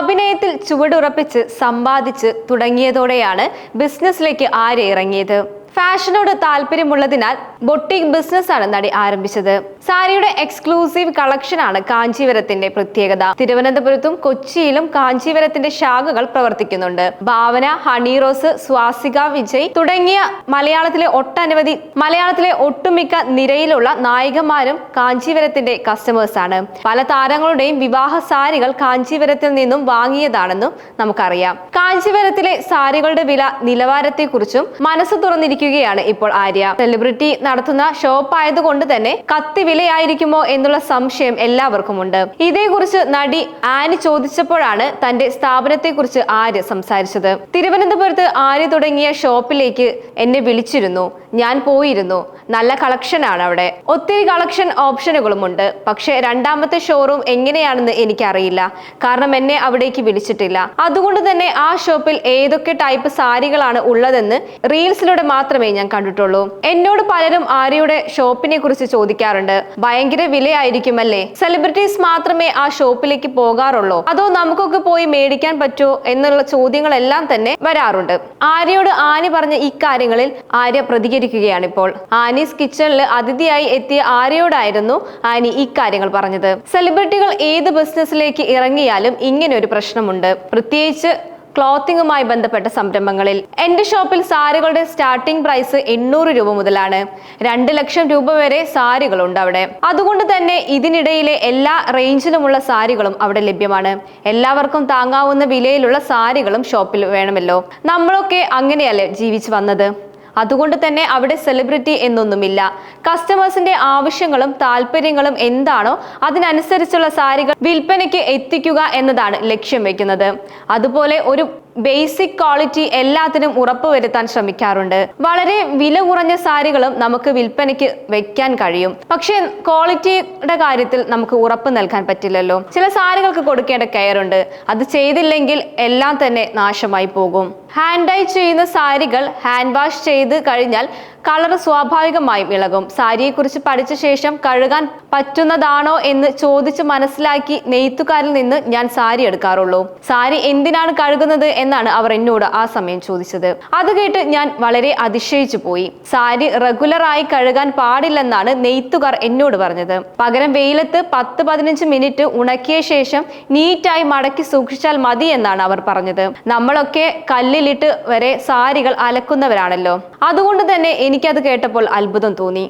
അഭിനയത്തിൽ ചുവടുറപ്പിച്ച് സമ്പാദിച്ച് തുടങ്ങിയതോടെയാണ് ബിസിനസ്സിലേക്ക് ആര്യ ഇറങ്ങിയത്. ഫാഷനോട് താല്പര്യമുള്ളതിനാൽ ബൊട്ടീക് ബിസിനസ്സാണ് നടി ആരംഭിച്ചത്. സാരിയുടെ എക്സ്ക്ലൂസീവ് കളക്ഷനാണ് കാഞ്ചീപുരത്തിന്റെ പ്രത്യേകത. തിരുവനന്തപുരത്തും കൊച്ചിയിലും കാഞ്ചീപുരത്തിന്റെ ശാഖകൾ പ്രവർത്തിക്കുന്നുണ്ട്. ഭാവന ഹണീറോസ് സ്വാസിക വിജയ് തുടങ്ങിയ മലയാളത്തിലെ ഒട്ടനവധി മലയാളത്തിലെ ഒട്ടുമിക്ക നിരയിലുള്ള നായികമാരും കാഞ്ചീപുരത്തിന്റെ കസ്റ്റമേഴ്സാണ്. പല താരങ്ങളുടെയും വിവാഹ സാരികൾ കാഞ്ചീപുരത്തിൽ നിന്നും വാങ്ങിയതാണെന്നും നമുക്കറിയാം. കാഞ്ചീപുരത്തിലെ സാരികളുടെ വില നിലവാരത്തെക്കുറിച്ചും മനസ്സ് തുറന്നിരിക്കുകയാണ് ഇപ്പോൾ ആര്യ. സെലിബ്രിറ്റി നടത്തുന്ന ഷോപ്പ് ആയതുകൊണ്ട് തന്നെ കത്തി വിലയായിരിക്കുമോ എന്നുള്ള സംശയം എല്ലാവർക്കും ഉണ്ട് ഇതേക്കുറിച്ച് നടി ആനി ചോദിച്ചപ്പോഴാണ് തന്റെ സ്ഥാപനത്തെക്കുറിച്ച് ആര്യ സംസാരിച്ചത്. തിരുവനന്തപുരത്ത് ആര്യ തുടങ്ങിയ ഷോപ്പിലേക്ക് എന്നെ വിളിച്ചിരുന്നു. ഞാൻ പോയിരുന്നു. നല്ല കളക്ഷനാണ് അവിടെ. ഒത്തിരി കളക്ഷൻ ഓപ്ഷനുകളുമുണ്ട്. പക്ഷേ രണ്ടാമത്തെ ഷോറൂം എങ്ങനെയാണെന്ന് എനിക്കറിയില്ല. കാരണം എന്നെ അവിടേക്ക് വിളിച്ചിട്ടില്ല. അതുകൊണ്ട് തന്നെ ആ ഷോപ്പിൽ ഏതൊക്കെ ടൈപ്പ് സാരികളാണ് ഉള്ളതെന്ന് റീൽസിലൂടെ മാത്രമേ ഞാൻ കണ്ടിട്ടുള്ളൂ. എന്നോട് പലരും ആര്യയുടെ ഷോപ്പിനെ കുറിച്ച് ചോദിക്കാറുണ്ട്. ഭയങ്കര വിലയായിരിക്കുമല്ലേ? സെലിബ്രിറ്റീസ് മാത്രമേ ആ ഷോപ്പിലേക്ക് പോകാറുള്ളൂ. അതോ നമുക്കൊക്കെ പോയി മേടിക്കാൻ പറ്റുമോ എന്നുള്ള ചോദ്യങ്ങളെല്ലാം തന്നെ വരാറുണ്ട്. ആര്യയോട് ആനി പറഞ്ഞ ഇക്കാര്യങ്ങളിൽ ആര്യ പ്രതികരിക്കുകയാണ് ഇപ്പോൾ ആനീസ് കിച്ചണിൽ അതിഥിയായി എത്തിയ ആര്യയോടായിരുന്നു ആനി ഇക്കാര്യങ്ങൾ പറഞ്ഞത്. സെലിബ്രിറ്റികൾ ഏത് ബിസിനസ്സിലേക്ക് ഇറങ്ങിയാലും ഇങ്ങനെ ഒരു പ്രശ്നമുണ്ട്. പ്രത്യേകിച്ച് ക്ലോത്തിങ്ങുമായി ബന്ധപ്പെട്ട സംരംഭങ്ങളിൽ. എന്റെ ഷോപ്പിൽ സാരികളുടെ സ്റ്റാർട്ടിംഗ് പ്രൈസ് എണ്ണൂറ് രൂപ മുതലാണ്. രണ്ട് ലക്ഷം രൂപ വരെ സാരികളുണ്ട് അവിടെ. അതുകൊണ്ട് തന്നെ ഇതിനിടയിലെ എല്ലാ റേഞ്ചിലുമുള്ള സാരികളും അവിടെ ലഭ്യമാണ്. എല്ലാവർക്കും താങ്ങാവുന്ന വിലയിലുള്ള സാരികളും ഷോപ്പിൽ വേണമല്ലോ. നമ്മളൊക്കെ അങ്ങനെയല്ലേ ജീവിച്ചു വന്നത്? അതുകൊണ്ട് തന്നെ അവിടെ സെലിബ്രിറ്റി എന്നൊന്നുമില്ല. കസ്റ്റമേഴ്സിന്റെ ആവശ്യങ്ങളും താല്പര്യങ്ങളും എന്താണോ അതിനനുസരിച്ചുള്ള സാരികൾ വിൽപ്പനയ്ക്ക് എത്തിക്കുക എന്നതാണ് ലക്ഷ്യം വെക്കുന്നത്. അതുപോലെ ഒരു ബേസിക് ക്വാളിറ്റി എല്ലാത്തിനും ഉറപ്പ് വരുത്താൻ ശ്രമിക്കാറുണ്ട്. വളരെ വില കുറഞ്ഞ സാരികളും നമുക്ക് വിൽപ്പനയ്ക്ക് വെക്കാൻ കഴിയും. പക്ഷേ ക്വാളിറ്റിയുടെ കാര്യത്തിൽ നമുക്ക് ഉറപ്പ് നൽകാൻ പറ്റില്ലല്ലോ. ചില സാരികൾക്ക് കൊടുക്കേണ്ട കെയർ ഉണ്ട്. അത് ചെയ്തില്ലെങ്കിൽ എല്ലാം തന്നെ നാശമായി പോകും. ഹാൻഡ് ഡൈ ചെയ്യുന്ന സാരികൾ ഹാൻഡ് വാഷ് ചെയ്ത് കഴിഞ്ഞാൽ കളർ സ്വാഭാവികമായും ഇളകും. സാരിയെക്കുറിച്ച് പഠിച്ച ശേഷം കഴുകാൻ പറ്റുന്നതാണോ എന്ന് ചോദിച്ച് മനസ്സിലാക്കി നെയ്ത്തുകാരിൽ നിന്ന് ഞാൻ സാരി എടുക്കാറുള്ളൂ. സാരി എന്തിനാണ് കഴുകുന്നത് എന്നാണ് അവർ എന്നോട് ആ സമയം ചോദിച്ചത്. അത് കേട്ട് ഞാൻ വളരെ അതിശയിച്ചു പോയി. സാരി റെഗുലറായി കഴുകാൻ പാടില്ലെന്നാണ് നെയ്ത്തുകാർ എന്നോട് പറഞ്ഞത്. പകരം വെയിലത്ത് പത്ത് പതിനഞ്ച് മിനിറ്റ് ഉണക്കിയ ശേഷം നീറ്റായി മടക്കി സൂക്ഷിച്ചാൽ മതി എന്നാണ് അവർ പറഞ്ഞത്. നമ്മളൊക്കെ കല്ലിലിട്ട് വരെ സാരികൾ അലക്കുന്നവരാണല്ലോ. അതുകൊണ്ട് തന്നെ എനിക്കത് കേട്ടപ്പോൾ അത്ഭുതം തോന്നി.